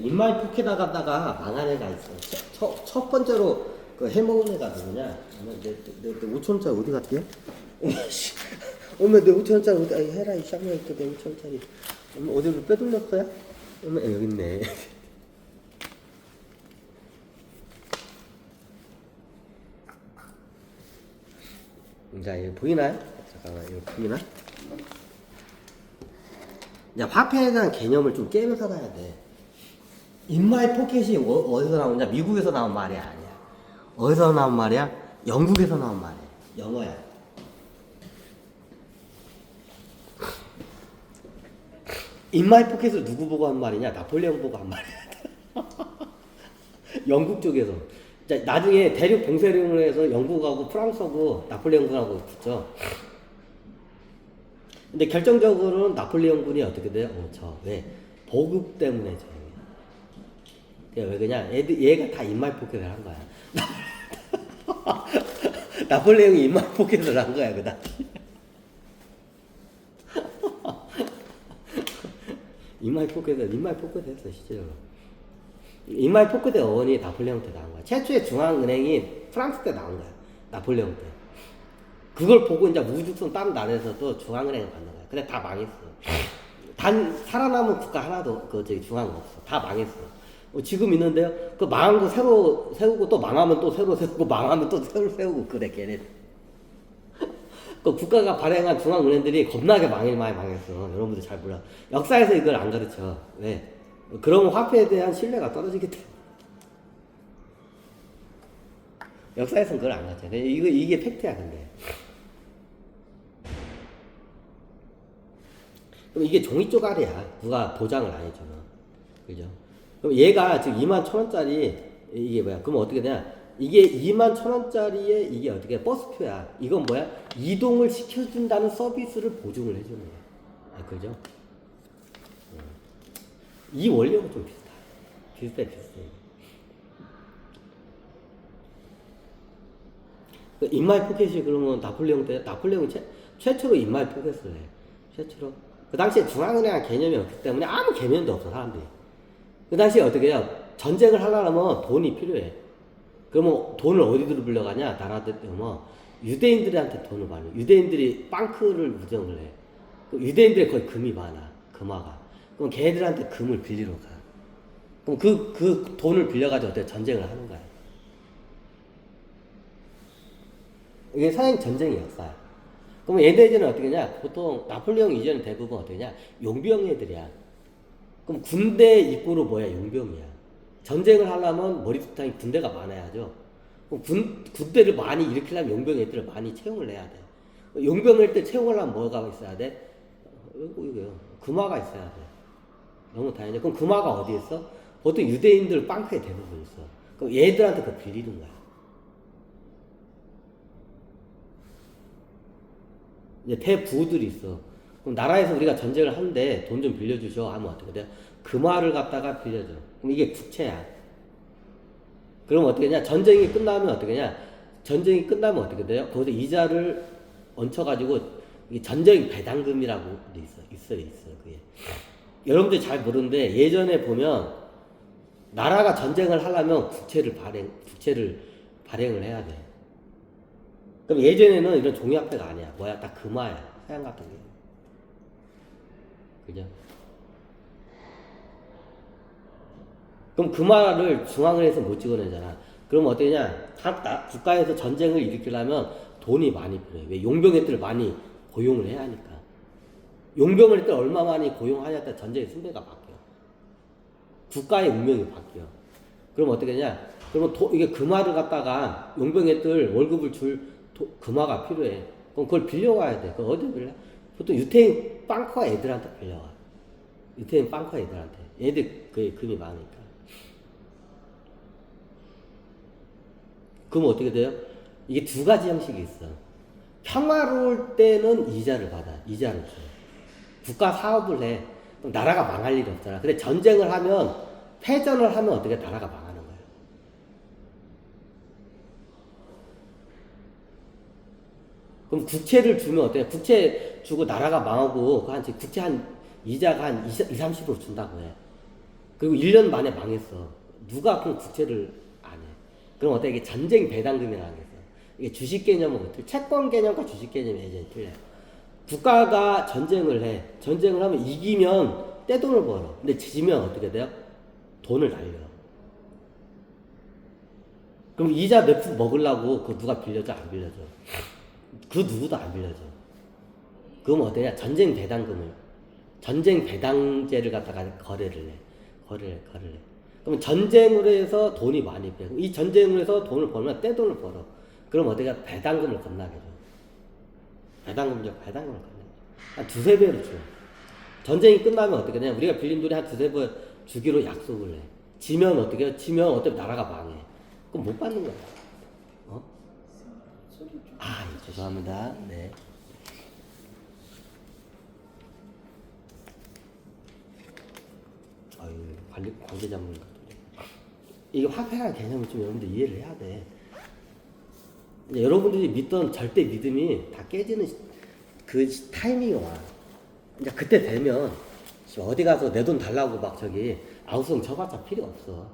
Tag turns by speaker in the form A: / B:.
A: 인마이 포켓나가다가 망한 애가 있어. 첫, 첫, 첫 번째로 그 해먹은 애가 누구냐? 내, 내, 내, 내 5천원짜리 어디 갔대요? 씨. 엄마 내 5천원짜리 어디, 아이, 해라, 이 쌍년 있내 5천원짜리. 엄마 어디로 빼돌렸어요? 엄마 아, 여기 있네. 자, 이거 보이나요? 잠깐만, 이거 보이나? 야, 화폐에 대한 개념을 좀 깨면서 가야 돼. 인마이 포켓이 어, 디서 나오냐? 미국에서 나온 말이 아니야. 어디서 나온 말이야? 영국에서 나온 말이야. 영어야. 인마이 포켓을 누구 보고 한 말이냐? 나폴레옹 보고 한 말이야. 영국 쪽에서. 자, 나중에 대륙 봉쇄령을 해서 영국하고 프랑스하고 나폴레옹군하고 붙죠. 근데 결정적으로는 나폴레옹군이 어떻게 돼요? 어, 저 왜? 보급 때문에 저. 왜 그냥 애들 얘가 다 인말 포켓을 한 거야. 나폴레옹이 인말 포켓을 한 거야 그 당시. 인말 포켓을 인말 포켓 했어 실제로. 인말 포켓의 어원이 나폴레옹 때 나온 거야. 최초의 중앙은행이 프랑스 때 나온 거야. 나폴레옹 때. 그걸 보고 이제 우주선 다른 나라에서도 중앙은행을 받는 거야. 근데 다 망했어. 단 살아남은 국가 하나도 그 저기 중앙은 없어. 다 망했어. 어, 지금 있는데요. 그 망한 거 새로 세우고 또 망하면 또 새로 세우고 망하면 또 새로 세우고 그래 걔네. 그 국가가 발행한 중앙은행들이 겁나게 망일 많이 망했어. 여러분들 잘 몰라. 역사에서 이걸 안 가르쳐. 왜? 그런 화폐에 대한 신뢰가 떨어지기 때문에. 역사에서는 그걸 안 가르쳐. 이거 이게 팩트야 근데. 그럼 이게 종이 쪼가리야. 누가 보장을 안 해주면. 그죠? 그럼 얘가 지금 2만 천 원짜리 이게 뭐야? 그럼 어떻게 되냐? 이게 2만 천 원짜리에 이게 어떻게 버스표야? 이건 뭐야? 이동을 시켜준다는 서비스를 보증을 해주는 거야. 아, 그죠? 어. 이 원리하고 좀 비슷해. 비슷해, 비슷해. 그 인마이 포켓이 그러면 나폴레옹 때 나폴레옹이 최, 최초로 인마이 포켓을 해. 최초로. 그 당시에 중앙은행 개념이 없기 때문에 아무 개념도 없어 사람들이. 그 당시에 어떻게 해요? 전쟁을 하려면 돈이 필요해. 그러면 돈을 어디로 빌려가냐? 나라들 뭐 유대인들한테 돈을 많이. 유대인들이 빵크를 무정을 해. 그 유대인들이 거의 금이 많아. 금화가. 그럼 걔들한테 금을 빌리러 가. 그럼 그, 그 돈을 빌려가지고 어떻게 전쟁을 하는 거야. 이게 서양 전쟁의 역사야. 그럼 얘네들은 어떻게 냐 보통 나폴레옹 이전은 대부분 어떻게 냐 용병 애들이야. 그럼 군대 입구로 뭐야? 용병이야. 전쟁을 하려면 머리부터 군대가 많아야죠. 그럼 군, 군대를 많이 일으키려면 용병 애들을 많이 채용을 해야 돼. 용병일 때 채용하려면 뭐가 있어야 돼? 이거, 이거요. 금화가 있어야 돼. 너무 다행이죠. 그럼 금화가 어디 있어? 보통 유대인들 빵크에 대부분 있어. 그럼 얘들한테 그 빌리는 거야. 이제 대부들이 있어. 그럼 나라에서 우리가 전쟁을 하는데 돈 좀 빌려주셔 하면 어떻게 돼? 금화를 갖다가 빌려줘. 그럼 이게 국채야. 그럼 어떻게 냐 전쟁이 끝나면 어떻게 냐 전쟁이 끝나면 어떻게 돼요? 거기서 이자를 얹혀가지고 이게 전쟁 배당금이라고 있어. 있어, 있어. 그게. 여러분들 잘 모르는데 예전에 보면 나라가 전쟁을 하려면 국채를 발행, 국채를 발행을 해야 돼. 그럼 예전에는 이런 종이화폐가 아니야. 뭐야? 다 금화야. 서양 같은 게. 그죠? 그럼 금화를 중앙은행에서 못 찍어내잖아. 그럼 어떠냐? 각 나, 국가에서 전쟁을 일으키려면 돈이 많이 필요해. 왜? 용병애들을 많이 고용을 해야 하니까. 용병을 때 얼마 많이 고용하냐 때 전쟁의 승패가 바뀌어. 국가의 운명이 바뀌어. 그럼 어떻게 하냐? 그러면 도, 이게 금화를 갖다가 용병애들 월급을 줄 도, 금화가 필요해. 그럼 그걸 빌려와야 돼. 그걸 어디 빌려? 보통 유태인 빵커 애들한테 빌려와. 유태인 빵커 애들한테. 애들 그 금이 많으니까. 그럼 어떻게 돼요? 이게 두 가지 형식이 있어. 평화로울 때는 이자를 받아. 이자를 줘. 국가 사업을 해. 그럼 나라가 망할 일이 없잖아. 근데 전쟁을 하면, 패전을 하면 어떻게 나라가 망하는 거야. 그럼 국채를 주면 어때요? 국채 주고 나라가 망하고, 그 한, 국채 한, 이자가 한 20, 30% 준다고 해. 그리고 1년 만에 망했어. 누가 그럼 국채를 안 해? 그럼 어때? 이게 전쟁 배당금이라는 게 있어. 이게 주식 개념은 어떻게? 채권 개념과 주식 개념이 예전에 틀려요. 국가가 전쟁을 해. 전쟁을 하면 이기면 떼돈을 벌어. 근데 지면 어떻게 돼요? 돈을 날려. 그럼 이자 몇 푼 먹으려고 그 누가 빌려줘? 안 빌려줘. 그 누구도 안 빌려줘. 그럼 어때냐? 전쟁 배당금을 전쟁 배당제를 갖다가 거래를 해. 거래를 해, 거래를 해. 그럼 전쟁으로 해서 돈이 많이 빼고 이 전쟁으로 해서 돈을 벌면 떼돈을 벌어. 그럼 어디가 배당금을 겁나게 줘. 배당금 줘, 배당금을 겁나게 줘. 한 두세 배로 줘. 전쟁이 끝나면 어떻게 되냐? 우리가 빌린 돈이 한 두세 배 주기로 약속을 해. 지면 어떻게 해? 지면 어차피 나라가 망해. 그럼 못 받는 거야. 어? 아, 예, 죄송합니다. 네. 아유, 관리, 관계자분 같은데. 이게 화폐라는 개념을 좀 여러분들 이해를 해야 돼. 여러분들이 믿던 절대 믿음이 다 깨지는 시- 그 시- 타이밍이 와. 이제 그때 되면 씨, 어디 가서 내 돈 달라고 막 저기 아우성 쳐봤자 필요 없어.